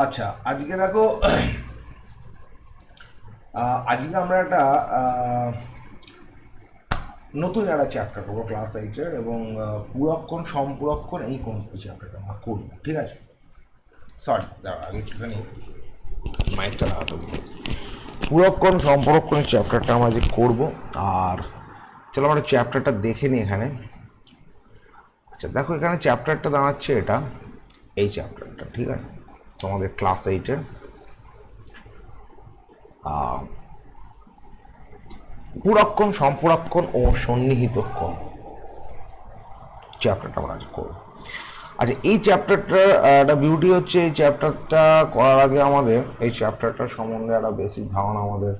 আচ্ছা আজকে দেখো আজকে আমরা একটা নতুন একটা চ্যাপ্টার করব ক্লাস এইটের এবং পুরক্ষণ, সম্পুরক্ষণ এই কোন চ্যাপ্টারটা আমরা করব, ঠিক আছে? সরি দাঁড়া, আগে একটুখানি মাইকটা লাগাতে পুরক্ষণ, সম্পরক্ষণের চ্যাপ্টারটা আমরা যে করব, আর চলো আমরা চ্যাপ্টারটা দেখে নিই এখানে। আচ্ছা দেখো এখানে চ্যাপ্টারটা দাঁড়াচ্ছে এটা, এই চ্যাপ্টারটা ঠিক আছে? তোমাদের ক্লাস এইটের পুরক্ষণ সম্পুরক্ষণ ও সন্নিহিতক্ষণ চ্যাপ্টারটা আমরা আজ করব। আচ্ছা এই চ্যাপ্টারটার একটা বিউটি হচ্ছে, এই চ্যাপ্টারটা করার আগে আমাদের, এই চ্যাপ্টারটার সম্বন্ধে একটা বেসিক ধারণা আমাদের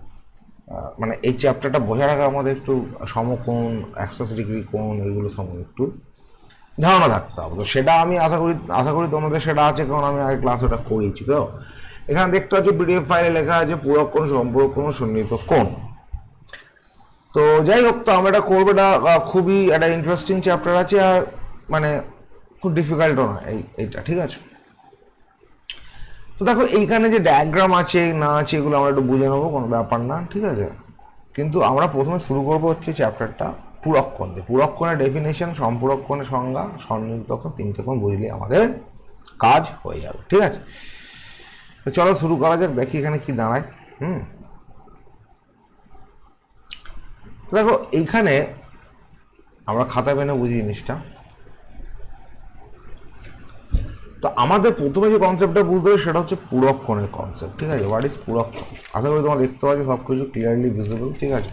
মানে এই চ্যাপ্টারটা বোঝার আগে আমাদের একটু সমকোণ অ্যাক্সেস ডিগ্রি কোণ এগুলো সম্বন্ধে একটু ধারণা থাকতে হবে। তো সেটা আমি আশা করি আশা করি তোমাদের সেটা আছে, কারণ আমি আগে ক্লাস ওটা করিয়েছি তো। এখানে দেখতে পাচ্ছি পিডিএফ ফাইলে লেখা আছে পুরক্ষণ সম্পূরক্ষণ ও সন্নিহিত কোণ। তো যাই হোক, তো আমরা এটা করব। এটা খুবই একটা ইন্টারেস্টিং চ্যাপ্টার আছে আর মানে খুব ডিফিকাল্টও না এই, এইটা, ঠিক আছে? তো দেখো, এইখানে যে ডায়াগ্রাম আছে, না আছে, এগুলো আমরা একটু বুঝে নেব, কোনো ব্যাপার না, ঠিক আছে? কিন্তু আমরা প্রথমে শুরু করব হচ্ছে চ্যাপ্টারটা পুরক্ষণ দিয়ে পুরক্ষণের ডেফিনেশন সম্পুরক্ষণের সংজ্ঞা সন্নিহিতক্ষণ তিনটে কোণ বুঝলে আমাদের কাজ হয়ে যাবে, ঠিক আছে? তো চলো শুরু করা যাক, দেখি এখানে কি দাঁড়ায়, হুম? দেখো, এইখানে আমরা খাতা পেনে বুঝি জিনিসটা। তো আমাদের প্রথমে যে কনসেপ্টটা বুঝতে হবে সেটা হচ্ছে পুরক্ষণের কনসেপ্ট ঠিক আছে? What is পুরক্ষণ? আশা করি তোমরা দেখতে পাচ্ছ সব কিছু ক্লিয়ারলি ভিজিবল ঠিক আছে?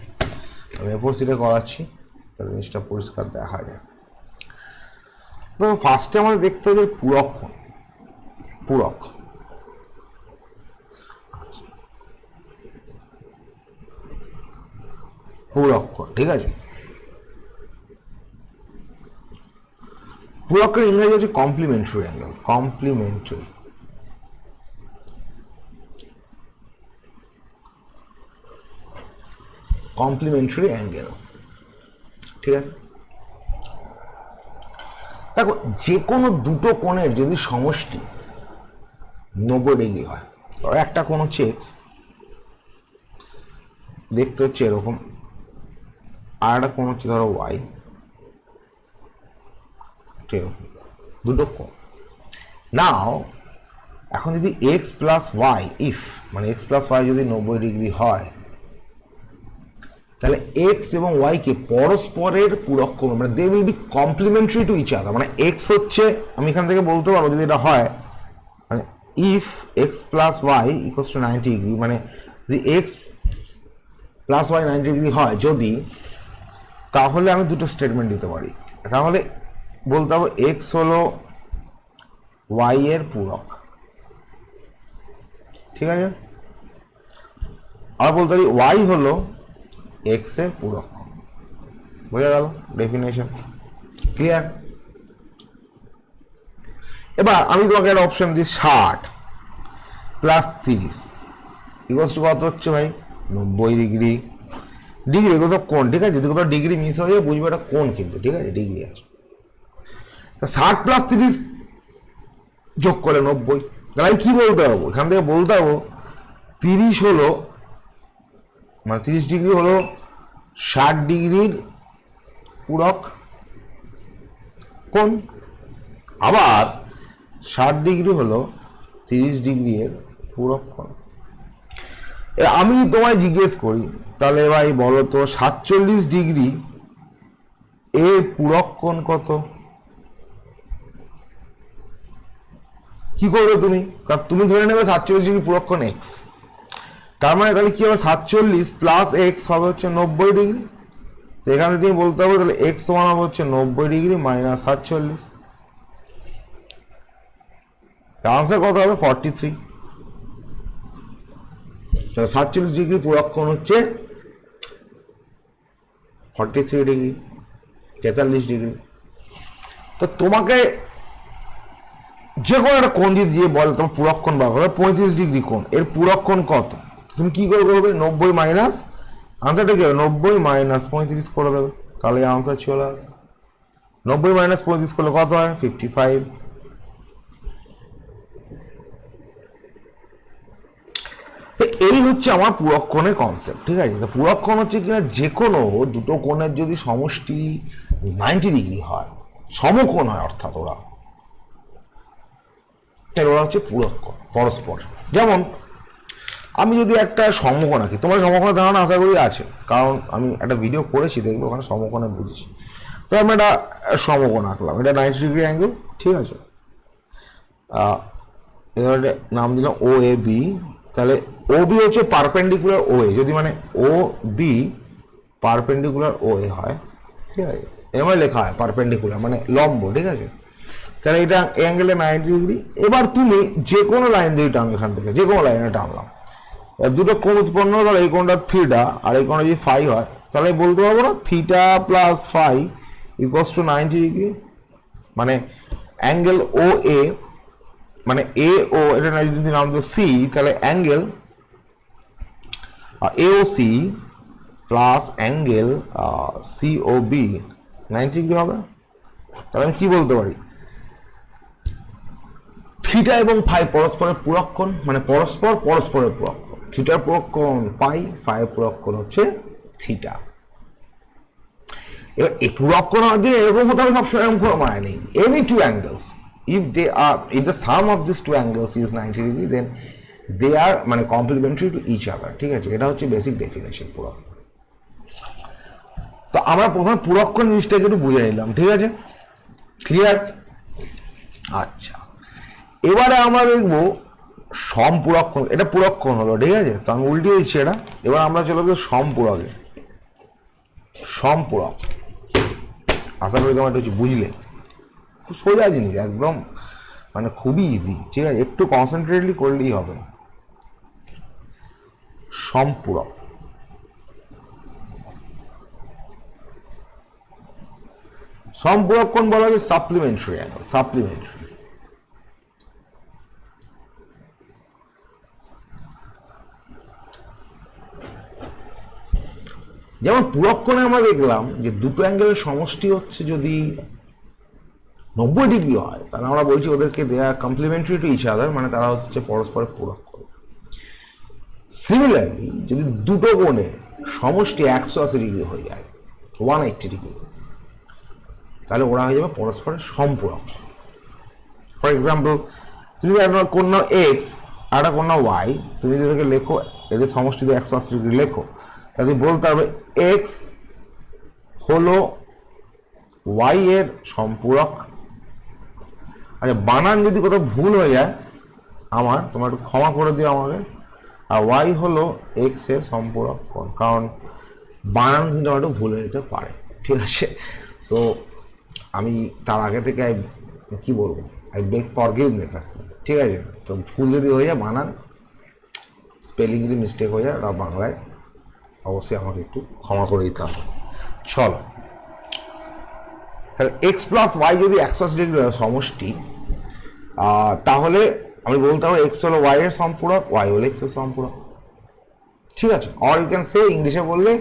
আমি এফোর সিটে করাচ্ছি। জিনিসটা পরিষ্কার দেখা যায়। তো ফার্স্টে আমাদের দেখতে হবে পুরক আচ্ছা। পুরক্ষণ ঠিক আছে? পুরক্ষের ইংরেজি হচ্ছে complementary angle complementary complementary angle ঠিক আছে? দেখো যে কোনো দুটো কোণের যদি সমষ্টি নব্বই ডিগ্রি হয় একটা কোণ হচ্ছে এক্স দেখতে হচ্ছে এরকম, আর একটা কোণ হচ্ছে ধরো ওয়াই দুটো কোণ। নাও এখন যদি এক্স প্লাস ওয়াই ইফ মানে এক্স প্লাস ওয়াই যদি নব্বই ডিগ্রি হয় তাহলে এক্স এবং ওয়াই কে পরস্পরের পুরক্ষ মানে they will be complementary to each other মানে এক্স হচ্ছে, আমি এখান থেকে বলতে পারব যদি এটা হয় মানে if X plus Y equals to ninety degree মানে যদি X plus Y ninety degree হয়, যদি, তাহলে আমি দুটো স্টেটমেন্ট দিতে পারি। তাহলে বলতে হবে এক্স হলো ওয়াই এর পূরক। ঠিক আছে? আর বলতে পারি ওয়াই হলো এক্সের পূরক বোঝা গেল? ডেফিনেশন ক্লিয়ার এবার আমি তোমাকে একটা অপশন দিই, ষাট প্লাস তিরিশ। ইকোয়াস টু কত হচ্ছে ভাই? নব্বই ডিগ্রি ডিগ্রি তো কোন ঠিক আছে? যদি কোথাও ডিগ্রি মিস হয়ে যায়, বুঝবে এটা কোন কিন্তু, ঠিক আছে? ডিগ্রি তা ষাট প্লাস তিরিশ যোগ করে নব্বই। তাহলে আমি কি বলতে পারব? এখান থেকে বলতে পারব, তিরিশ হলো মানে তিরিশ ডিগ্রি হলো ষাট ডিগ্রির পূরক। কোন? আবার ষাট ডিগ্রি হলো তিরিশ ডিগ্রি এর পূরক কোণ আমি তোমায় জিজ্ঞেস করি, তাহলে ভাই বলো তো, সাতচল্লিশ ডিগ্রি এর পূরক কোণ কত? কি করবে তুমি? তুমি ধরে নেবে সাতচল্লিশ ডিগ্রি পূরক এক্স তার মানে তাহলে কি হবে? সাতচল্লিশ প্লাস এক্স হবে হচ্ছে নব্বই ডিগ্রি এখানে তুমি বলতে হবে তাহলে এক্স সমান হবে হচ্ছে নব্বই ডিগ্রি মাইনাস সাতচল্লিশ। আনসার কত হবে? ফর্টি থ্রি সাতচল্লিশ ডিগ্রি পুরক্ষণ হচ্ছে ফর্টি থ্রি ডিগ্রি তেতাল্লিশ ডিগ্রি তো তোমাকে যে কোনো একটা কোণ দিয়ে বল, তোমার পুরক্ষণ বার করো পঁয়ত্রিশ ডিগ্রি কোণ। এর পুরক্ষণ কত? তুমি কি করে করবে? নব্বই মাইনাস আনসারটা কি হবে? নব্বই মাইনাস পঁয়ত্রিশ করে দেবে। তাহলে আনসার চলে আসবে। নব্বই মাইনাস পঁয়ত্রিশ করলে কত হয়? ফিফটি ফাইভ এই হচ্ছে আমার পুরক্ষণের কনসেপ্ট ঠিক আছে? তো পুরক্ষণ হচ্ছে কিনা যে কোনো দুটো কোণের যদি সমষ্টি নাইনটি ডিগ্রি হয়, সমকোণ হয় অর্থাৎ ওরা। ওরা হচ্ছে পুরক্ষণ, পরস্পর। যেমন আমি যদি একটা সমকোণ আঁকি, তোমার সমকোণের ধারণা আশা করি আছে, কারণ আমি একটা ভিডিও করেছি, দেখবে ওখানে সমকোণে বুঝেছি। তো আমি একটা সমকোণ আঁকলাম, এটা নাইনটি ডিগ্রি অ্যাঙ্গেল ঠিক আছে? এবার নাম দিলাম ও এ বি তাহলে ও বি হচ্ছে পারপেন্ডিকুলার ও এ যদি মানে ও বি পারপেন্ডিকুলার ও এ হয়, ঠিক আছে? এরকম লেখা হয় পারপেন্ডিকুলার মানে লম্ব, ঠিক আছে? তাহলে এটা অ্যাঙ্গেলে নাইনটি ডিগ্রি এবার তুমি যে কোনো লাইন দিয়ে টানো এখান থেকে যে কোনো লাইনে টানলাম। এবার দুটো কোণ উৎপন্ন হলো তাহলে এই কোণটা থ্রিটা আর এই কোণটা যদি ফাইভ হয়, তাহলে বলতে পারব না theta plus phi equals to ninety degree মানে অ্যাঙ্গেল ও এ মানে এ ও এটা না, যদি নাম তো সি তাহলে angle A O C plus angle C O B ninety degree হবে। তাহলে আমি কি বলতে পারি? থিটা এবং ফাই পরস্পরের পুরক্ষণ মানে পরস্পর পরস্পরের পুরক্ষণ থিটার পুরক্ষণ ফাই ফাই পুরক্ষণ হচ্ছে থিটা। এবার এই পুরক্ষণ হওয়ার জন্য এরকম হতে হবে সবসময়, এরকম কোনো মানে নেই। Any two angles if they are if the sum of this two angles is ninety degree then they are মানে কমপ্লিমেন্টারি টু ইচ আদার ঠিক আছে? এটা হচ্ছে বেসিক ডেফিনেশন পুরক্ষণ তো আমরা প্রথমে পুরক্ষণ জিনিসটাকে একটু বুঝে নিলাম, ঠিক আছে? ক্লিয়ার আচ্ছা। এবারে আমরা দেখব সম্পুরক্ষণ এটা পুরক্ষণ হলো, ঠিক আছে? তো আমি উল্টে দিচ্ছি এটা। এবার আমরা চলে যাব সম্পূরকে সম্পূরক আশা করি তোমার হচ্ছে বুঝলে। খুব সোজা জিনিস, একদম মানে খুবই ইজি ঠিক আছে? একটু কনসেন্ট্রেটলি করলেই হবে। সম্পূরক সম্পূরক্ষণ বলা হয় সাপ্লিমেন্টারি অ্যাঙ্গেল সাপ্লিমেন্টারি যেমন পুরক্ষণে আমরা দেখলাম যে দুটো অ্যাঙ্গেলের সমষ্টি হচ্ছে যদি নব্বই ডিগ্রি হয়, তাহলে আমরা বলছি ওদেরকে দেয়া কমপ্লিমেন্টারি টু ইচ আদার মানে তারা হচ্ছে পরস্পরের পুরক্ষণ। সিমিলারলি যদি দুটো কোণে সমষ্টি একশো আশি ডিগ্রি হয়ে যায় ওয়ান এইটটি ডিগ্রি তাহলে ওরা হয়ে যাবে পরস্পরের সম্পূরক ফর এক্সাম্পল তুমি যদি একটা কন্যা এক্স আর একটা কন্যা ওয়াই তুমি যদি লেখো, এদের সমষ্টিতে একশো আশি ডিগ্রি লেখো তাহলে বলতে হবে এক্স হলো ওয়াই এর সম্পূরক। আচ্ছা বানান যদি কোথাও ভুল হয়ে যায়, আমার, তোমার একটু ক্ষমা করে দিও আমাকে। আর ওয়াই হলো এক্সের সম্পূরক কারণ বানান কিন্তু আমার একটু ভুল হয়ে যেতে পারে, ঠিক আছে? সো আমি তার আগে থেকে কি বলব? আই বেক ফরগিভনেস আর ঠিক আছে? তো ভুল যদি হয়ে যায় বানান স্পেলিং যদি মিস্টেক হয়ে যায় ওটা বাংলায় অবশ্যই আমাকে একটু ক্ষমা করে দিতে হবে। চলো। তাহলে এক্স প্লাস ওয়াই যদি একশো আশি ডিগ্রি সমষ্টি তাহলে আমি বলতে পারব এক্স হলো ওয়াই এর সম্পূরক ওয়াই হলো এক্সের সম্পূরক। ঠিক আছে? অর ইউ ক্যান সে ইংলিশে বললে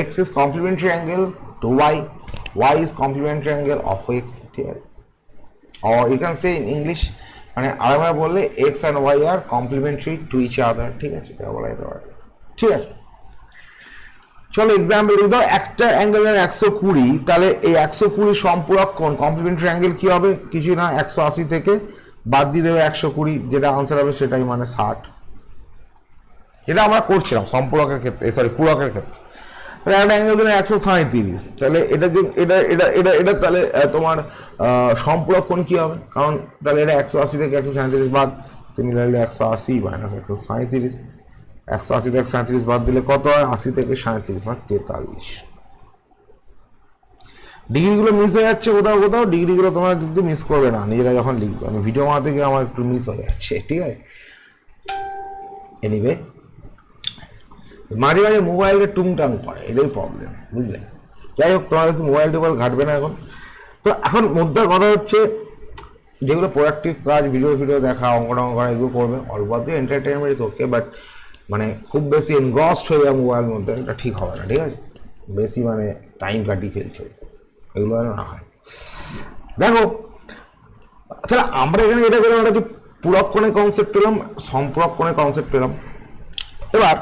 X is complementary angle to Y Y is complementary angle of X ঠিক আছে? Or you can say in English মানে আরেকভাবে বললে X and Y are complementary to each other ঠিক আছে? বলা যেতে পারে। ঠিক আছে? চলো এক্সাম্পল দিই দাও একটা অ্যাঙ্গেলের একশো কুড়ি, তাহলে এই একশো কুড়ি সম্পূরক কোণ কমপ্লিমেন্টারি অ্যাঙ্গেল কি হবে? কিছু না, একশো আশি থেকে বাদ দিয়ে দেবে একশো কুড়ি, যেটা আনসার হবে সেটাই মানে ষাট। যেটা আমরা করছিলাম সম্পূরকের ক্ষেত্রে সরি পূরকের ক্ষেত্রে। তাহলে একটা অ্যাঙ্গেল দিলে একশো সাঁত্রিশ তাহলে এটা যে, এটা এটা এটা এটা তাহলে তোমার সম্পূরক কোণ কি হবে? কারণ তাহলে এটা একশো আশি থেকে একশো সাঁত্রিশ বাদ সিমিলারলি একশো আশি মাইনাস একশো সাঁত্রিশ একশো আশি থেকে সাঁত্রিশ বাদ দিলে কত হয়? আশি থেকে সাঁত্রিশ মানে তেতাল্লিশ। ডিগ্রিগুলো মিস হয়ে যাচ্ছে কোথাও কোথাও, ডিগ্রিগুলো তোমরা কিন্তু মিস করবে না, নিজেরা যখন লিখবে। আমি ভিডিও বানাতে গিয়ে আমার একটু মিস হয়ে যাচ্ছে, ঠিক আছে? এনিওয়ে মাঝে মাঝে মোবাইলটা টুংটাং করে, এটাই প্রবলেম বুঝলে? যাই হোক, তোমার কাছে মোবাইল টোবাইল ঘাটবে না এখন। তো এখন মোদ্দা কথা হচ্ছে, যেগুলো প্রোডাক্টিভ কাজ ভিডিও ভিডিও দেখা অঙ্ক টঙ্ক করা এগুলো করবে। অল্প এন্টারটেনমেন্ট ইজ ওকে বাট মানে খুব বেশি এনগস্ট হয়ে যাবে মোবাইলের মধ্যে, এটা ঠিক হবে না, ঠিক আছে? বেশি মানে টাইম কাটিয়ে ফেলছো এগুলো যেন না হয়। দেখো, তাহলে আমরা এখানে এটা পেলাম একটা যে পুরক্ষণের কনসেপ্ট পেলাম সম্পূরক্ষণের কনসেপ্ট পেলাম। এবার,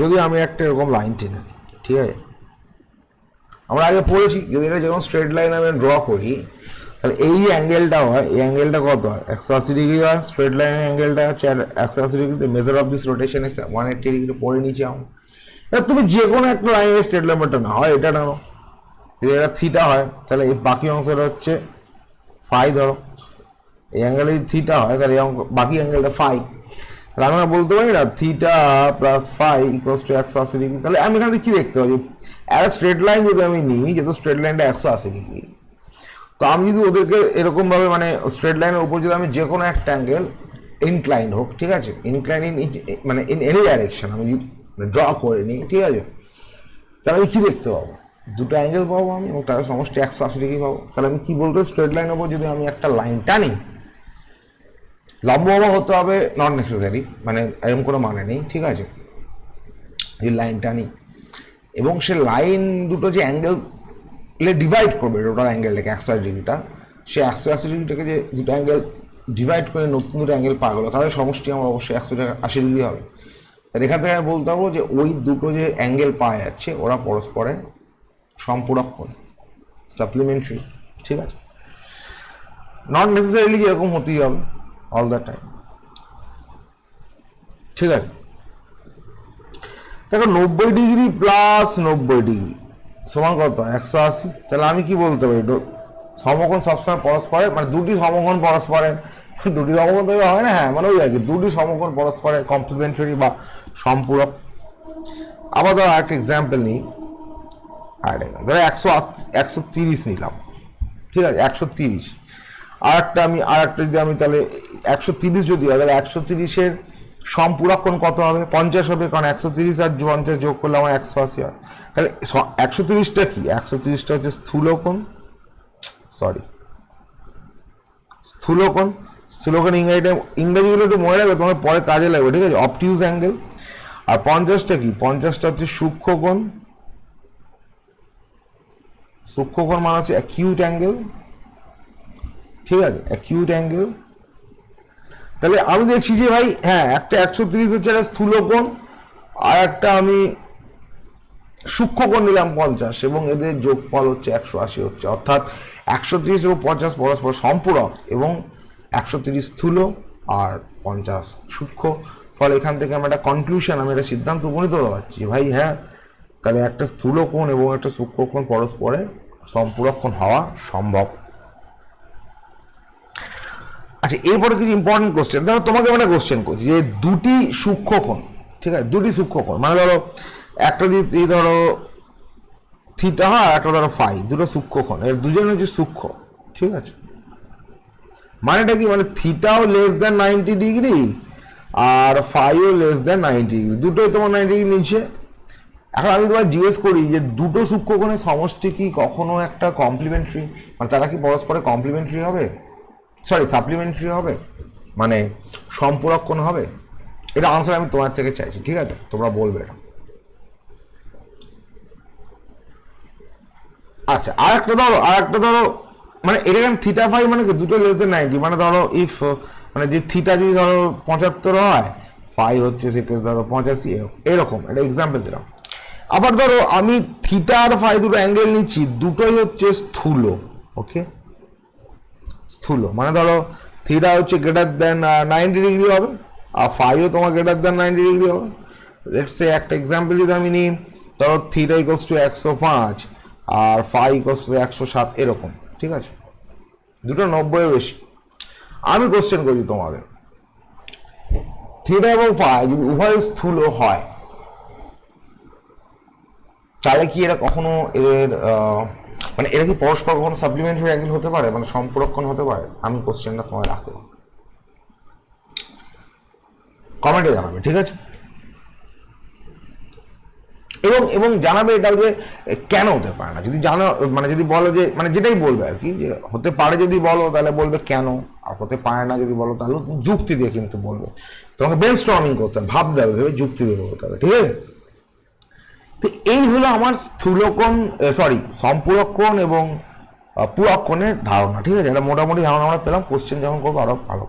যদি আমি একটা এরকম লাইন টেনে দিই, ঠিক আছে? আমরা আগে পড়েছি, যদি এটা যেরকম স্ট্রেট লাইন আমি ড্র করি তাহলে এই অ্যাঙ্গেলটা হয়, এই অ্যাঙ্গেলটা কত হয়? একশো আশি ডিগ্রি হয় স্ট্রেট লাইনের অ্যাঙ্গেলটা হচ্ছে একশো আশি ডিগ্রিতে মেজার অফ দিস রোটেশন এসে ওয়ান এইট্টি ডিগ্রি পড়ে নিচে আমি। এবার তুমি যে কোনো একটা লাইনের স্ট্রেট লাইনটা না হয় এটা নাও। যদি এটা থিটা হয়, তাহলে এই বাকি অংশটা হচ্ছে ফাই ধরো। এই অ্যাঙ্গেলে যদি থিটা হয়, তাহলে এই বাকি অ্যাঙ্গেলটা ফাই তাহলে আমরা বলতে পারি না theta plus phi equals to একশো আশি ডিগ্রি তাহলে আমি এখানে কি দেখতে পারি? একটা স্ট্রেট লাইন যদি আমি নিই, যেহেতু স্ট্রেট লাইনটা একশো আশি ডিগ্রি তো আমি যদি ওদেরকে এরকমভাবে মানে স্ট্রেট লাইনের উপর যদি আমি যে কোনো একটা অ্যাঙ্গেল ইনক্লাইন হোক, ঠিক আছে? ইনক্লাইন ইন মানে ইন এনি ডাইরেকশন আমি ড্র করে নিই, ঠিক আছে? তাহলে আমি কী দেখতে পাবো? দুটো অ্যাঙ্গেল পাবো আমি এবং তার সমষ্টি একশো আশি ডিগ্রি পাবো। তাহলে আমি কী বলতে স্ট্রেট লাইনের উপর যদি আমি একটা লাইন টানি লম্বভাবে হতে হবে নট নেসেসারি মানে এরকম কোনো মানে নেই, ঠিক আছে? যে লাইন টানি এবং সে লাইন দুটো যে অ্যাঙ্গেল ডিভাইড করবে টোটাল অ্যাঙ্গেলটাকে একশো আশি ডিগ্রিটা। সে একশো আশি ডিগ্রিটাকে যে দুটো অ্যাঙ্গেল ডিভাইড করে নতুন দুটো অ্যাঙ্গেল পা গেলো তাহলে সমষ্টি আমার অবশ্যই একশো আশি ডিগ্রি হবে। তাহলে এখান থেকে আমি বলতে পারব যে ওই দুটো যে অ্যাঙ্গেল পাওয়া যাচ্ছে, ওরা পরস্পরের সম্পূরক কোণ সাপ্লিমেন্টারি ঠিক আছে? নট নেসেসারিলি এরকম হতেই হবে অল দ্য টাইম ঠিক আছে? দেখো নব্বই ডিগ্রি প্লাস নব্বই ডিগ্রি। সমান কত একশো আশি। তাহলে আমি কি বলতে পারি? সমকোণ সবসময় পরস্পরের মানে দুটি সমকোণ পরস্পরের দুটি সমকোণ তো হয় না হ্যাঁ মানে ওই আর কি, দুটি সমকোণ পরস্পরের কমপ্লিমেন্টারি বা সম্পূরক। আবার ধরো একটা এক্সাম্পল নিই। আর ধরো একশো একশো তিরিশ নিলাম। ঠিক আছে, একশো তিরিশ। আর একটা আমি আর একটা যদি আমি তাহলে একশো তিরিশ যদি হয়, তাহলে একশো তিরিশের সম্পূরক কত হবে? পঞ্চাশ হবে, কারণ একশো তিরিশ আর পঞ্চাশ যোগ করলে আমার একশো আশি হয়। তাহলে একশো তিরিশটা কি? একশো তিরিশটা হচ্ছে স্থূলকোণ সরি স্থূলকোণ স্থূলকোণ ইংরেজিটা, ইংরেজিগুলো একটু মনে রাখবে, তোমার পরে কাজে লাগবে, ঠিক আছে? অপটিউজ অ্যাঙ্গেল আর পঞ্চাশটা কি? পঞ্চাশটা হচ্ছে সূক্ষ্মকোণ সূক্ষ্মকোণ মানে হচ্ছে অ্যাকিউট অ্যাঙ্গেল ঠিক আছে? অ্যাকিউট অ্যাঙ্গেল তাহলে আমি দেখছি যে ভাই হ্যাঁ একটা একশো তিরিশ হচ্ছে একটা স্থূলকোণ আর একটা আমি সূক্ষ্মকোণ নিলাম পঞ্চাশ, এবং এদের যোগফল হচ্ছে একশো আশি হচ্ছে। অর্থাৎ একশো তিরিশ এবং পঞ্চাশ পরস্পর সম্পূরক, এবং একশো তিরিশ স্থূল আর পঞ্চাশ সূক্ষ্ম। ফলে এখান থেকে আমি একটা কনক্লুশন আমি একটা সিদ্ধান্ত উপনীত হতে পারছি ভাই হ্যাঁ তাহলে একটা স্থূল কোণ এবং একটা সূক্ষ্ম কোণ পরস্পরের সম্পূরক কোণ হওয়া সম্ভব। আচ্ছা এরপরে কিছু ইম্পর্টেন্ট কোশ্চেন ধরো তোমাকে একটা কোশ্চেন করছি, যে দুটি সূক্ষ্মকোণ ঠিক আছে? দুটি সূক্ষ্মকোণ মানে ধরো একটা যদি ধরো থিটা হয়, একটা ধরো ফাই দুটো সূক্ষ্মকোণ এর দুজনে হচ্ছে সূক্ষ্ম, ঠিক আছে? মানেটা কি? মানে থিটাও লেস দ্যান নাইনটি ডিগ্রি আর ফাইও লেস দ্যান নাইনটি ডিগ্রি দুটোই তোমার নাইনটি ডিগ্রি নিচে। এখন আমি তোমায় জিজ্ঞেস করি যে দুটো সূক্ষ্মকোণের সমষ্টি কি কখনো একটা কমপ্লিমেন্টারি মানে তারা কি পরস্পরে কমপ্লিমেন্টারি হবে? সরি সাপ্লিমেন্টারি হবে? মানে সম্পূরক কোণ হবে? এটা আনসার আমি তোমার থেকে চাইছি, ঠিক আছে? তোমরা বলবে এটা। আচ্ছা আর একটা ধরো আর একটা ধরো মানে এটা কেন থিটা ফাই মানে দুটো লেস দেন নাইনটি মানে ধরো ইফ মানে যে থিটা যদি ধরো পঁচাত্তর হয় ফাই হচ্ছে সেটা ধরো পঁচাশি, এরকম এরকম, এটা এক্সাম্পল দিলাম। আবার ধরো আমি থিটা আর ফাই দুটো অ্যাঙ্গেল নিচ্ছি, দুটোই হচ্ছে স্থূল ওকে স্থূল। মানে ধরো থিটা হচ্ছে গ্রেটার দেন নাইনটি ডিগ্রি হবে, আর ফাইও তোমার গ্রেটার দেন নাইনটি ডিগ্রি হবে। লেটস সে একটা এক্সাম্পল যদি আমি নিই, ধরো থিটা ইকোস টু একশো পাঁচ, আর ফাই ইকোস টু একশো সাত, এরকম, ঠিক আছে? দুটো নব্বইয়ের বেশি। আমি কোশ্চেন করি তোমাদের। থিটা এবং ফাই যদি উভয় স্থূল হয়, তাহলে কি এরা কখনো এদের মানে এরা কি পরস্পর কখনো সাপ্লিমেন্টারি অ্যাঙ্গেল হতে পারে? মানে সম্পূরক্ষণ হতে পারে? আমি কোশ্চেনটা তোমায় রাখব। কমেন্টে জানাবে, ঠিক আছে? এবং এবং জানাবে এটা যে কেন হতে পারে না? যদি জানো মানে যদি বলো যে মানে যেটাই বলবে আর কি, যে হতে পারে যদি বলো, তাহলে বলবে কেন? আর হতে পারে না যদি বলো, তাহলে যুক্তি দিয়ে কিন্তু বলবে। তোমাকে বেন স্টর্মিং করতে হবে, ভাবতে হবে, ভেবে যুক্তি দিয়ে বলতে হবে, ঠিক আছে? তো এই হলো আমার স্থূলকোণ সরি সম্পূরকোণ এবং পুরক্ষণের ধারণা, ঠিক আছে? এটা মোটামুটি ধারণা আমরা পেলাম কোশ্চেন যখন করব, আরও ভালো।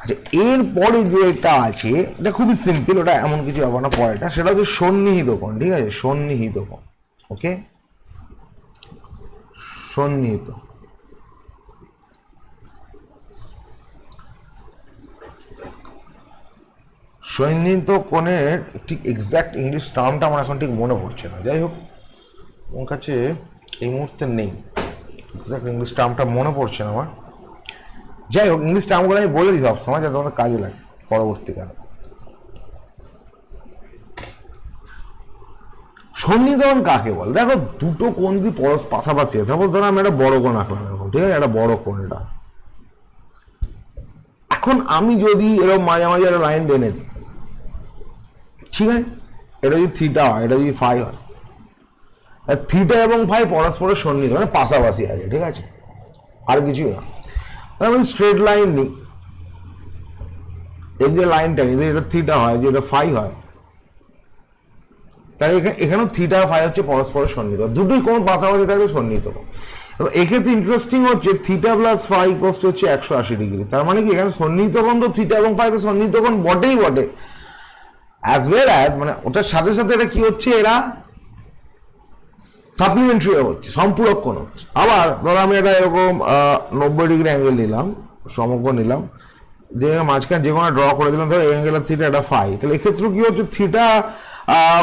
আচ্ছা এরপরে যেটা আছে, এটা খুবই সিম্পল ওটা এমন কিছু ব্যাপার না পরেটা সেটা হচ্ছে সন্নিহিত কোণ ঠিক আছে? সন্নিহিত কোণ ওকে সন্নিহিত। সন্নিহিত কোণের ঠিক এক্সাক্ট ইংলিশ টার্মটা আমার এখন ঠিক মনে পড়ছে না। যাই হোক, ওর কাছে এই মুহূর্তে নেই। এক্সাক্ট ইংলিশ টার্মটা মনে পড়ছে না আমার। যাই হোক ইংলিশ টার্মগুলো আমি বলে দিই সবসময় যাতে আমাদের কাজে লাগে পরবর্তীকালে। সন্নিধন কাকে বল? দেখো, দুটো কোণ যদি পরস পাশাপাশি আছে। তারপর ধরো আমি একটা বড় কোণ আঁকলাম এরকম, ঠিক আছে? একটা বড় কোণ এটা এখন আমি যদি এরকম মাঝে মাঝে একটা লাইন টেনে দিই ঠিক আছে? এটা যদি থিটা হয়, এটা যদি ফাই হয়। থিটা এবং ফাই পরস্পরের সন্নিহিত মানে পাশাপাশি আছে, ঠিক আছে? আর কিছুই না। আমি স্ট্রেট লাইন নিই। এর যে লাইনটা যদি এটা থিটা হয় যে এটা ফাই হয়, তাহলে এখানে এখানেও থিটা ফাই হচ্ছে পরস্পরের সন্নিহিত। দুটোই কোন পাশাপাশি থাকলে সন্নিহিত। এক্ষেত্রে ইন্টারেস্টিং হচ্ছে থিটা প্লাস ফাই কোস্ট হচ্ছে একশো আশি ডিগ্রি তার মানে কি, এখানে সন্নিহিত কোণ তো থিটা এবং ফাই তো সন্নিহিত কোণ বটেই বটে। অ্যাজ অ্যাজ মানে ওটার সাথে সাথে এটা কি হচ্ছে, এরা সাপ্লিমেন্টারি হচ্ছে সম্পূরক কোণ হচ্ছে। আবার ধরো আমি এটা এরকম নব্বই ডিগ্রি অ্যাঙ্গেল নিলাম, সমকোণ নিলাম, দিয়ে মাঝখানে যে কোনো ড্র করে দিলাম, ধরো এই অ্যাঙ্গেলের থিটা এটা ফাই তাহলে এক্ষেত্রে কি হচ্ছে theta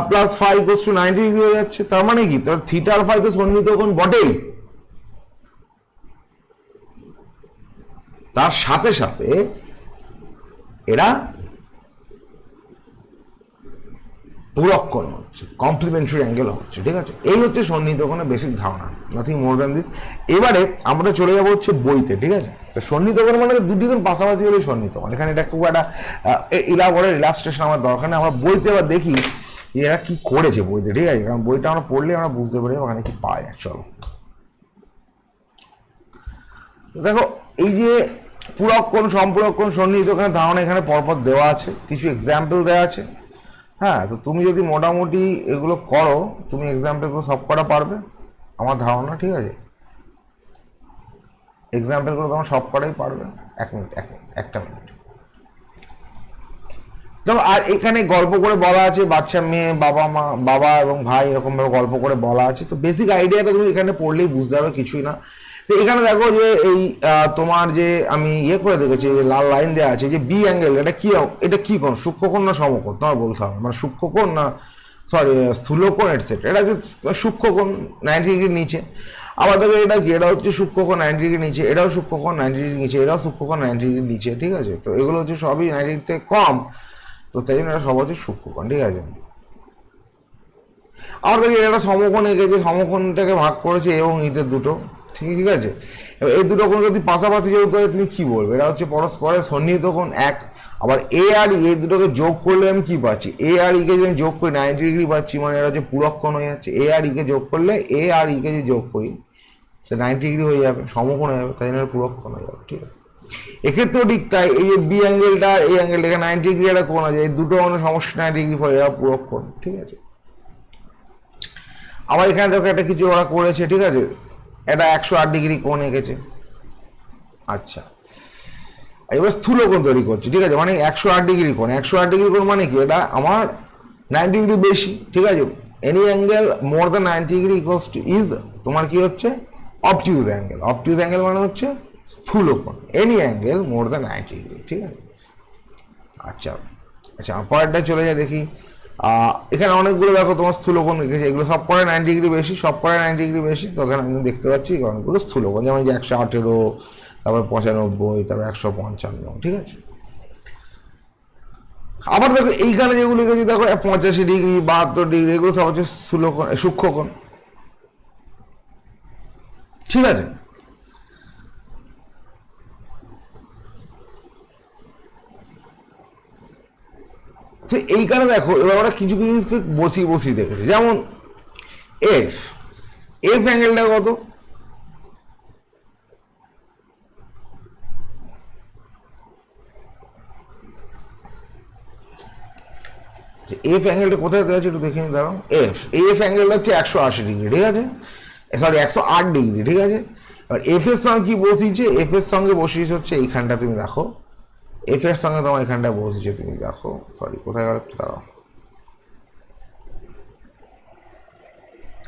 plus phi equals to ninety degree হয়ে যাচ্ছে। তার মানে কি? তাহলে থিটা আর ফাই তো সন্নিহিত কোণ বটেই। তার সাথে সাথে এরা পুরক্ষণ হচ্ছে কমপ্লিমেন্টারি অ্যাঙ্গেল হচ্ছে, ঠিক আছে? এই হচ্ছে সন্নিহিত কোণের বেসিক ধারণা নাথিং মোর দ্যান দিস এবারে আমরা চলে যাব হচ্ছে বইতে, ঠিক আছে? তো সন্নিহিত কোণ মানে দুটি কোণ পাশাপাশি হলে সন্নিহিত কোণ। এখানে এটা খুব একটা ইলাবরের ইলাস্ট্রেশন আমার দরকার নেই, আমরা বইতে এবার দেখি এরা কি করেছে বইতে, ঠিক আছে? কারণ বইটা আমরা পড়লে আমরা বুঝতে পারি ওখানে কি যায় চলো দেখো, এই যে পুরক্ষণ সম্পূরক্ষণ সন্নিহিত কোণের ধারণা এখানে পরপর দেওয়া আছে, কিছু এক্সাম্পল দেওয়া আছে। হ্যাঁ তো তুমি যদি মোটামুটি এগুলো করো, তুমি এক্সাম্পলগুলো সব করা পারবে, আমার ধারণা, ঠিক আছে? এক্সাম্পলগুলো তোমার সব করাই পারবে। এক মিনিট এক মিনিট, একটা মিনিট। দেখো, আর এখানে গল্প করে বলা আছে, বাচ্চা মেয়ে, বাবা মা, বাবা এবং ভাই এরকমভাবে গল্প করে বলা আছে। তো বেসিক আইডিয়াটা তুমি এখানে পড়লেই বুঝতে পারবে, কিছুই না। তো এখানে দেখো যে এই তোমার যে আমি ইয়ে করে দেখেছি, যে লাল লাইন দেওয়া আছে, যে বি অ্যাঙ্গেল এটা কি এটা কি কোণ? সূক্ষ্মকোণ না সমকোণ? তোমার বলতে হবে। মানে সূক্ষ্মকোণ না সরি স্থূলকোণ এটসেট্রা এটা যে সূক্ষ্মকোণ নাইনটি ডিগ্রির নিচে। আবার দেখো এটা কি? এটা হচ্ছে সূক্ষ্মকোণ নাইনটি ডিগ্রির নিচে। এটাও সূক্ষ্মকোণ নাইনটি ডিগ্রির নিচে। এটাও সূক্ষ্মকোণ নাইনটি ডিগ্রির নিচে, ঠিক আছে? তো এগুলো হচ্ছে সবই নাইনটি ডিগ্রি থেকে কম। তো তাই জন্য এটা সব হচ্ছে সূক্ষ্মকোণ, ঠিক আছে? আবার দেখি, এটা সমকোণ এঁকেছে। সমকোণটাকে ভাগ করেছে এবং ঈদের দুটো। ঠিক আছে? এই দুটো কোণ যদি পাশাপাশি যেহেতু হয় তুমি কি বলবে? এটা হচ্ছে পরস্পরের সন্নিহিত কোণ এক। আবার এ আর ই এই দুটোকে যোগ করলে আমি কি পাচ্ছি? এ আর ইকে যদি আমি যোগ করি নাইনটি ডিগ্রি পাচ্ছি মানে এটা হচ্ছে পুরক্ষণ হয়ে যাচ্ছে। এ আর ইকে যোগ করলে এ আর ইকে যদি যোগ করি, সে নাইনটি ডিগ্রি হয়ে যাবে, সমকোণ হয়ে যাবে, তাই জন্য পুরক্ষণ হয়ে যাবে, ঠিক আছে? এক্ষেত্রেও ঠিক তাই, এই যে বি অ্যাঙ্গেলটা এই অ্যাঙ্গেলটা এখানে নাইনটি ডিগ্রি একটা কোণ আছে, এই দুটো মানে সমস্যা নাইনটি ডিগ্রি হয়ে যাবে পুরক্ষণ ঠিক আছে? আবার এখানে দেখো একটা কিছু ওরা করেছে, ঠিক আছে? এটা একশো আট ডিগ্রি কোণ এঁকেছে আচ্ছা। এবার স্থূল কোণ তৈরি করছে, ঠিক আছে? মানে একশো আট ডিগ্রি কোণ। একশো আট ডিগ্রি কোণ মানে কি? এটা আমার নাইনটি ডিগ্রি বেশি, ঠিক আছে? Any angle more than ninety degree equals to is তোমার কি হচ্ছে? অপটিউজ অ্যাঙ্গেল অপটিউজ অ্যাঙ্গেল মানে হচ্ছে স্থূল কোণ। Any angle more than ninety degree ঠিক আছে? আচ্ছা। আচ্ছা আমার পরেরটা চলে যায়, দেখি। এখানে অনেকগুলো দেখো তোমার স্থূলকোণ রেখেছে। এগুলো সব করে নাইনটি ডিগ্রি বেশি, সব করে নাইনটি ডিগ্রি বেশি। তো এখানে আমি দেখতে পাচ্ছি অনেকগুলো স্থূলকোণ, যেমন যে একশো আঠেরো, তারপর পঁচানব্বই, তারপর একশো পঞ্চান্ন, ঠিক আছে? আবার দেখো এইখানে যেগুলো লিখেছি দেখো পঁচাশি ডিগ্রি বাহাত্তর ডিগ্রি এগুলো সব হচ্ছে স্থূলকোণ, সূক্ষ্মকোণ। ঠিক আছে? তো এই কারণে দেখো, এবার আমরা কিছু কিছু বসিয়ে বসিয়ে দেখেছি। যেমন এফ এফ অ্যাঙ্গেলটা কত? এফ অ্যাঙ্গেলটা কোথায় দেওয়া আছে একটু দেখে নি দাঁড়াও। এফ এফ অ্যাঙ্গেলটা হচ্ছে একশো আশি ডিগ্রি, ঠিক আছে? সরি একশো আট ডিগ্রি, ঠিক আছে? এবার এফ এর সঙ্গে কি বসিয়েছে? এফ এর সঙ্গে বসিয়েছে হচ্ছে এইখানটা, তুমি দেখো। এফ এর সঙ্গে তোমার এখানটায় বসেছে তুমি, দেখো। সরি কোথায় গেল দাঁড়াও।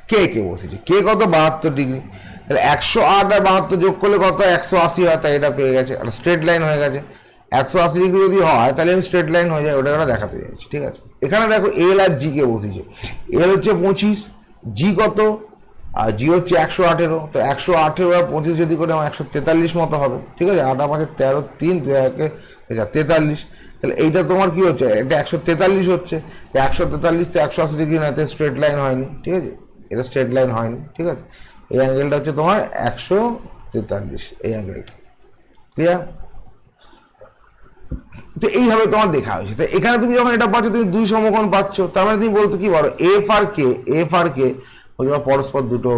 কে কে বসেছে? কে কত? বাহাত্তর ডিগ্রি তাহলে একশো আট আর বাহাত্তর যোগ করলে কত? একশো আশি হয়, তাই এটা পেয়ে গেছে। একটা স্ট্রেট লাইন হয়ে গেছে। একশো আশি ডিগ্রি যদি হয়, তাহলে আমি স্ট্রেট লাইন হয়ে যায় ওটা ওটা দেখাতে যাচ্ছি, ঠিক আছে? এখানে দেখো এল আর জি কে বসেছে। এল হচ্ছে পঁচিশ জি কত? আর জি হচ্ছে একশো আঠেরো, তো একশো আঠেরো আর পঁচিশ যদি করে আমার একশো তেতাল্লিশ মতো হবে, ঠিক আছে? আটা পাঁচে তেরো তিন দু একে তেতাল্লিশ। তাহলে এইটা তোমার কি হচ্ছে? এটা একশো তেতাল্লিশ হচ্ছে। তো একশো তেতাল্লিশ তো একশো আশি ডিগ্রি না স্ট্রেট লাইন হয়নি, ঠিক আছে? এটা স্ট্রেট লাইন হয়নি, ঠিক আছে? এই অ্যাঙ্গেলটা হচ্ছে তোমার একশো তেতাল্লিশ, এই অ্যাঙ্গেলটা ক্লিয়ার তো এইভাবে তোমার দেখা হয়েছে। তো এখানে তুমি যখন এটা পাচ্ছ, তুমি দুই সমকোণ পাচ্ছ। তার মানে তুমি বলতে কি পারো? F R K F R কে ওরা পরস্পর দুটো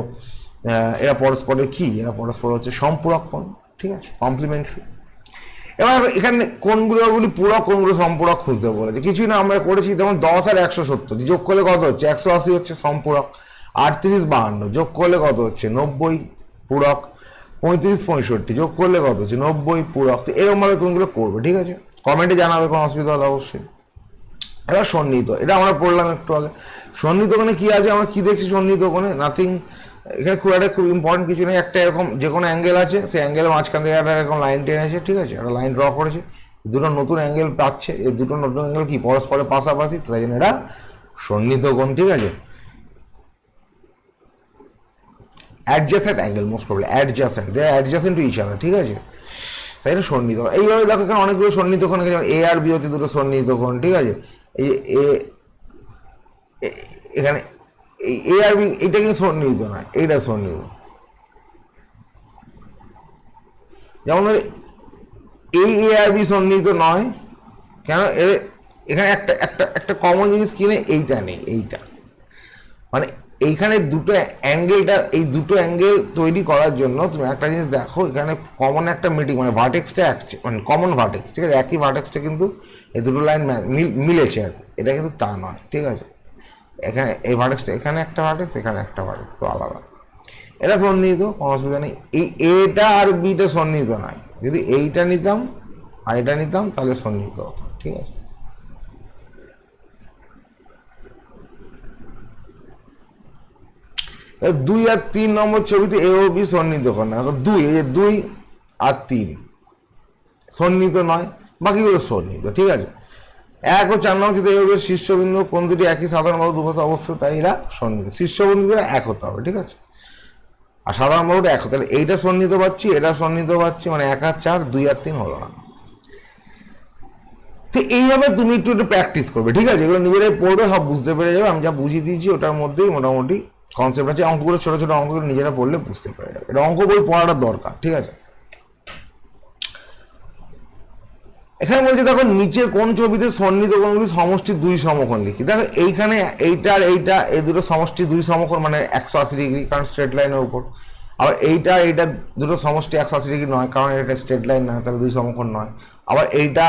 এরা পরস্পরের কি? এরা পরস্পর হচ্ছে সম্পূরক কোণ, ঠিক আছে? কমপ্লিমেন্টারি এবার এখানে কোনগুলো বলি পুরক কোনগুলো সম্পূরক খুঁজতে বলেছে। কিছুই না, আমরা করেছি যেমন দশ আর একশো সত্তর। যোগ করলে কত হচ্ছে? একশো আশি হচ্ছে সম্পূরক। আটত্রিশ বাহান্ন, যোগ করলে কত হচ্ছে? নব্বই পূরক। পঁয়ত্রিশ পঁয়ষট্টি, যোগ করলে কত হচ্ছে? নব্বই পূরক। তো এরকমভাবে তুমিগুলো করবে, ঠিক আছে? কমেন্টে জানাবে, কোনো অসুবিধা হলে অবশ্যই। এবার সন্নিহিত। এটা আমরা পড়লাম একটু আগে। সন্নিহিত ওখানে কি আছে? আমরা কি দেখছি সন্নিহিত কোণে নাথিং এখানে খুব একটা খুব ইম্পর্টেন্ট কিছু নেই। একটা এরকম যে কোনো অ্যাঙ্গেল আছে, সেই অ্যাঙ্গেলের মাঝখান থেকে একটা এরকম লাইন টেনেছে ঠিক আছে? একটা লাইন ড্র করেছে। দুটো নতুন অ্যাঙ্গেল পাচ্ছে। এই দুটো নতুন অ্যাঙ্গেল কি? পরস্পরের পাশাপাশি। তাই জন্য এটা সন্নিহিত কোণ, ঠিক আছে? Adjacent angle most probably adjacent they adjacent to each other ঠিক আছে? তাই না সন্নিহিত। এইভাবে দেখো এখানে অনেকগুলো সন্নিহিত কোণ আছে। এ আর বি হচ্ছে দুটো সন্নিহিত কোণ, ঠিক আছে? এই এখানে এ আর বি, এটা কিন্তু সন্নিহিত না, এইটা সন্নিহিত যেমন এই এ আর বি সন্নিহিত নয়, কেন? এর- এখানে একটা একটা একটা কমন জিনিস কিনে এইটা নেই, এইটা। মানে এইখানে দুটো অ্যাঙ্গেলটা, এই দুটো অ্যাঙ্গেল তৈরি করার জন্য তুমি একটা জিনিস দেখো, এখানে কমন একটা মিটিং মানে ভার্টেক্সটা মানে কমন ভার্টেক্স ঠিক আছে? একই ভার্টেক্সটা কিন্তু এই দুটো লাইন মিলেছে আর কি। এটা কিন্তু তা নয়, ঠিক আছে? এখানে, এই ভার্টেক্সটা এখানে একটা ভার্টেক্স এখানে একটা ভার্টেক্স তো আলাদা। এটা সন্নিহিত, কোনো অসুবিধা নেই। এই এটা আর বিটা সন্নিহিত নয়। যদি এইটা নিতাম আর এটা নিতাম, তাহলে সন্নিহিত হতো, ঠিক আছে এবার দুই আর তিন নম্বর ছবিতে এ ও বি সন্নিহিত না। দুই, এই যে দুই আর তিন। সন্নিহিত নয়, বাকিগুলো সন্নিহিত, ঠিক আছে? এক ও চার নম্বর ছবিতে এ ও বি শীর্ষবিন্দু, কোন দুটি একই সাধারণভাবে দুপাশে অবস্থিত, তাই এরা সন্নিহিত। শীর্ষবিন্দুরা এক হতে হবে, ঠিক আছে? আর সাধারণ বাহুটা এক তাহলে এইটা সন্নিহিত পাচ্ছি, এটা সন্নিহিত পাচ্ছি মানে এক আর চার, দুই আর তিন হলো না। তো এইভাবে তুমি একটু একটু প্র্যাকটিস করবে, ঠিক আছে? এগুলো নিজেরাই পড়বে, সব বুঝতে পেরে যাবে। আমি যা বুঝিয়ে দিয়েছি, ওটার মধ্যেই মোটামুটি কনসেপ্ট আছে, অঙ্কগুলো ছোটো ছোটো অঙ্কগুলো নিজেরা পড়লে বুঝতে পেরে যাবে। এটা অঙ্ক বই পড়াটা দরকার, ঠিক আছে? এখানে বলছে, দেখো, নিচের কোন ছবিতে সন্নিহিত কোণগুলি সমষ্টি দুই সমকোণ লিখি। দেখো, এইখানে এইটা আর এইটা এই দুটো সমষ্টি দুই সমকোণ মানে একশো আশি ডিগ্রি, কারণ স্ট্রেট লাইনের উপর। আবার এইটা এইটা দুটো সমষ্টি একশো আশি ডিগ্রি নয়, কারণ এটা স্ট্রেট লাইন নয় তাহলে দুই সমকোণ নয়। আবার এইটা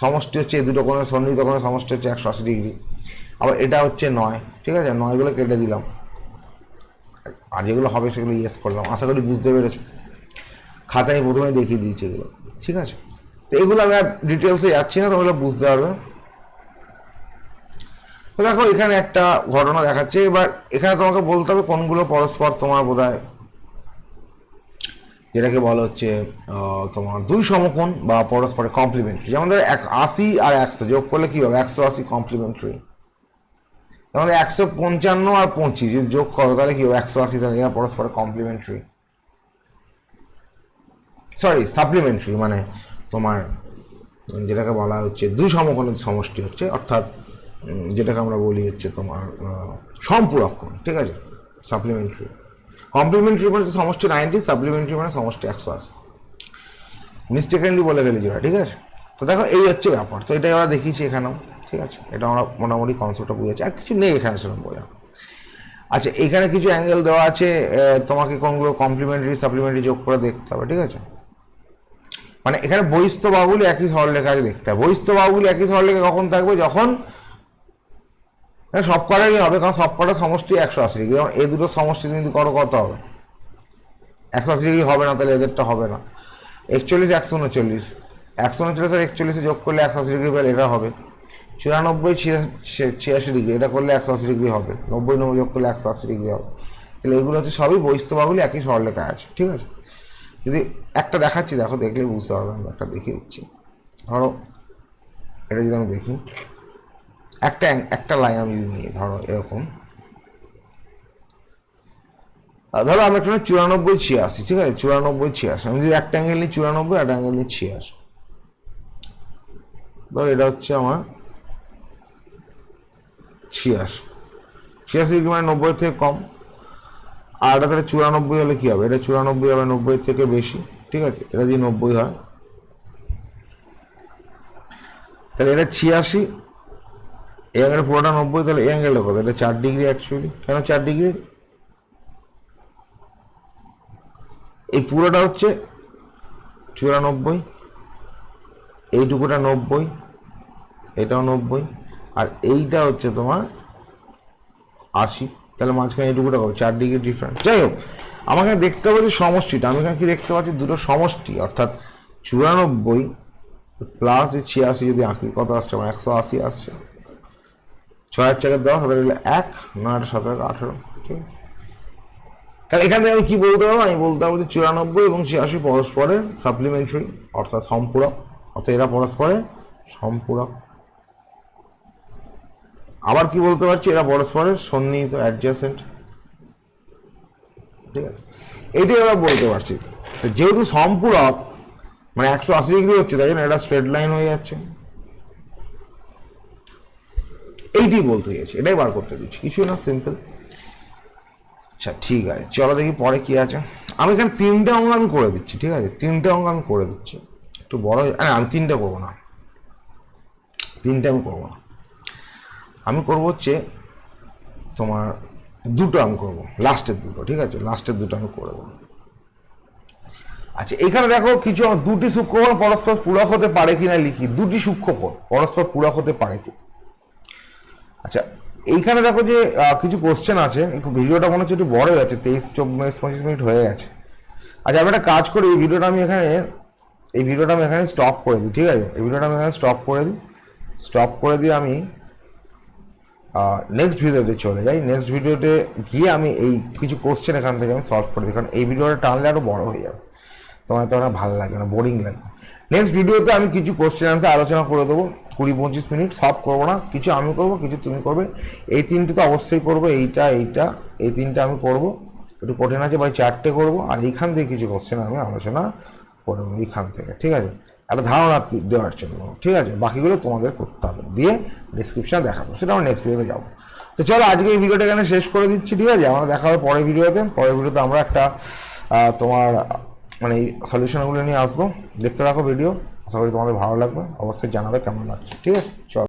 সমষ্টি হচ্ছে, এই দুটো কোণের সন্নিহিত কোণের সমষ্টি হচ্ছে একশো আশি ডিগ্রি। আবার এটা হচ্ছে নয়, ঠিক আছে? নয়গুলো কেটে দিলাম। আর যেগুলো হবে সেগুলো ইয়েস করলাম। আশা করি বুঝতে পেরেছ। খাতায় প্রথমে দেখিয়ে দিয়েছি এগুলো। ঠিক আছে? তো এগুলো আমি আর ডিটেলসে যাচ্ছি না তোমরা বুঝতে পারবে। তো দেখো, এখানে একটা ঘটনা দেখাচ্ছে। এবার এখানে তোমাকে বলতে হবে কোনগুলো পরস্পর তোমার বোধ হয় যেটাকে বলা হচ্ছে তোমার দুই সমকোণ বা পরস্পরে কমপ্লিমেন্টারি যেমন ধরো এক আশি আর একশো যোগ করলে কি হবে? একশো আশি কমপ্লিমেন্টারি যেমন একশো পঞ্চান্ন আর পঁচিশ, যদি যোগ করো তাহলে কি একশো আশি, তাহলে এরা পরস্পর কমপ্লিমেন্টারি সরি সাপ্লিমেন্টারি মানে তোমার যেটাকে বলা হচ্ছে দুই সমকোণের সমষ্টি হচ্ছে, অর্থাৎ যেটাকে আমরা বলি হচ্ছে তোমার সম্পূরক ঠিক আছে? সাপ্লিমেন্টারি কমপ্লিমেন্টারি মানে সমষ্টি নাইনটি সাপ্লিমেন্টারি মানে সমষ্টি একশো আশি। মিস্টেকেনলি বলে ফেলেছি ঠিক আছে? তো দেখো, এই হচ্ছে ব্যাপার। তো এটাই আমরা দেখিয়েছি এখানেও। ঠিক আছে। এটা আমরা মোটামুটি কনসেপ্টটা বুঝেছি। আর কিছু নেই এখানে, সেরকম বোঝা। আচ্ছা এখানে কিছু অ্যাঙ্গেল দেওয়া আছে তোমাকে কোনগুলো কমপ্লিমেন্টারি সাপ্লিমেন্টারি যোগ করে দেখতে হবে, ঠিক আছে? মানে এখানে বহিস্থ বাহুগুলি একই সরলরেখা আছে দেখতে হবে। বহিস্থ বাহুগুলি একই সরলরেখা কখন থাকবে? যখন সব কটারই হবে, কারণ সব কটা সমষ্টি একশো আশি ডিগ্রি। যেমন এই দুটো সমষ্টি যদি করো, কত হবে? একশো আশি ডিগ্রি হবে না, তাহলে এদেরটা হবে না। একচল্লিশ, একশো উনচল্লিশ। একশো উনচল্লিশ আর একচল্লিশে যোগ করলে একশো আশি ডিগ্রি পেলে এটা হবে। চুরানব্বই, ছিয়া- ছিয়াশি ডিগ্রি, এটা করলে একশো আশি ডিগ্রি হবে। নব্বই নব্বই যোগ করলে একশো আশি ডিগ্রি হবে। তাহলে এগুলো হচ্ছে সবই বৈস্তবাগুলি একই সরলেখায় আছে, ঠিক আছে? যদি একটা দেখাচ্ছি, দেখো দেখলে বুঝতে পারবে, আমি একটা দেখিয়ে দিচ্ছি। ধরো, এটা যদি আমি দেখি, একটা একটা লাইন আমি যদি নিই, ধরো, এরকম। ধরো, আমি একটা চুরানব্বই, ছিয়াশি, ঠিক আছে? চুরানব্বই, ছিয়াশি। আমি যদি একটা অ্যাঙ্গেল নিই, চুরানব্বই একটা অ্যাঙ্গেল নিই, ছিয়াশি। ধরো, এটা হচ্ছে আমার ছিয়াশি। ছিয়াশি ডিগ্রি মানে নব্বই থেকে কম? আর এটা তাহলে চুরানব্বই হলে কি হবে? এটা চুরানব্বই হবে নব্বই থেকে বেশি, ঠিক আছে? এটা যদি নব্বই হয়, তাহলে এটা ছিয়াশি, এই অ্যাঙ্গেল পুরোটা নব্বই, তাহলে এই অ্যাঙ্গেলটা কত এটা চার ডিগ্রি অ্যাকচুয়ালি কেন চার ডিগ্রি এই পুরোটা হচ্ছে চুরানব্বই, এইটুকুটা নব্বই, এটাও নব্বই। আর এইটা হচ্ছে তোমার আশি। তাহলে মাঝখানে এইটুকুটা কত চার ডিগ্রি ডিফারেন্স যাই হোক, আমাকে দেখতে হবে যে সমষ্টিটা। আমি এখানে কি দেখতে পাচ্ছি? দুটো সমষ্টি, অর্থাৎ চুরানব্বই প্লাস যে ছিয়াশি যদি আঁকি, কত আসছে? আমার একশো আশি আসছে। ছয় হাজার চারের দশ হাজার হলো এক, নয় আট সতেরো আঠেরো। ঠিক আছে? তাহলে এখান আমি কি বলতে পারব? আমি বলতে পারব যে চুরানব্বই এবং ছিয়াশি পরস্পরের সাপ্লিমেন্টারি অর্থাৎ সম্পূরক। অর্থাৎ এরা পরস্পরের সম্পূরক। আবার কি বলতে পারছি? এরা পরস্পরের সন্নিহিত অ্যাডজাসেন্ট ঠিক আছে? এটাই আমরা বলতে পারছি। তো যেহেতু সম্পূরক মানে একশো আশি ডিগ্রি হচ্ছে, তাই জন্য এটা স্ট্রেট লাইন হয়ে যাচ্ছে। এইটাই বলতে গেছি এটাই বার করতে দিচ্ছি কিছুই না সিম্পল আচ্ছা ঠিক আছে। চলো দেখি পরে কি আছে। আমি এখানে তিনটে অঙ্ক আমি করে দিচ্ছি, ঠিক আছে? তিনটে অঙ্ক আমি করে দিচ্ছি। একটু বড় আমি তিনটে করব না। তিনটে আমি করব না। আমি করব হচ্ছে তোমার দুটো আমি করব, লাস্টের দুটো, ঠিক আছে? লাস্টের দুটো আমি করে দেবো। আচ্ছা এখানে দেখো কিছু দুটি সূক্ষ্মকোণ পরস্পর পূরক হতে পারে কিনা লিখি। দুটি সূক্ষ্মকোণ পরস্পর পূরক হতে পারে কি? আচ্ছা এইখানে দেখো যে কিছু কোশ্চেন আছে। ভিডিওটা মনে হচ্ছে একটু বড় হয়ে যাচ্ছে, তেইশ, চব্বিশ, পঁচিশ মিনিট হয়ে গেছে। আচ্ছা আমি একটা কাজ করি, এই ভিডিওটা আমি এখানে, এই ভিডিওটা আমি এখানে স্টপ করে দিই, ঠিক আছে? এই ভিডিওটা আমি এখানে স্টপ করে দিই। স্টপ করে দিয়ে আমি নেক্সট ভিডিওতে চলে যাই। নেক্সট ভিডিওতে গিয়ে আমি এই কিছু কোশ্চেন এখান থেকে আমি সলভ করে দিই, কারণ এই ভিডিওটা টানলে আরও বড় হয়ে যাবে। তোমার তো অনেক ভালো লাগবে না বোরিং লাগবে নেক্সট ভিডিওতে আমি কিছু কোশ্চেন আনসার আলোচনা করে দেবো, কুড়ি পঁচিশ মিনিট সব করব না, কিছু আমি করব, কিছু তুমি করবে। এই তিনটে তো অবশ্যই করব, এইটা এইটা, এই তিনটে আমি করব। একটু কঠিন আছে ভাই চারটে করব, আর এইখান থেকে কিছু কোশ্চেন আমি আলোচনা করে দেবো, এইখান থেকে, ঠিক আছে? একটা ধারণা দেওয়ার জন্য। ঠিক আছে? বাকিগুলো তোমাদের করতে হবে। দিয়ে ডিসক্রিপশানে দেখাবো। সেটা আমরা নেক্সট ভিডিওতে যাব। তো চলো, আজকে এই ভিডিওটা এখানে শেষ করে দিচ্ছি, ঠিক আছে? আমরা দেখা হবে পরের ভিডিওতে পরের ভিডিওতে আমরা একটা তোমার মানে এই সলিউশনগুলো নিয়ে আসব। দেখতে থাকো ভিডিও আশা করি তোমাদের ভালো লাগবে। অবশ্যই জানাবে কেমন লাগছে। ঠিক আছে? চলো।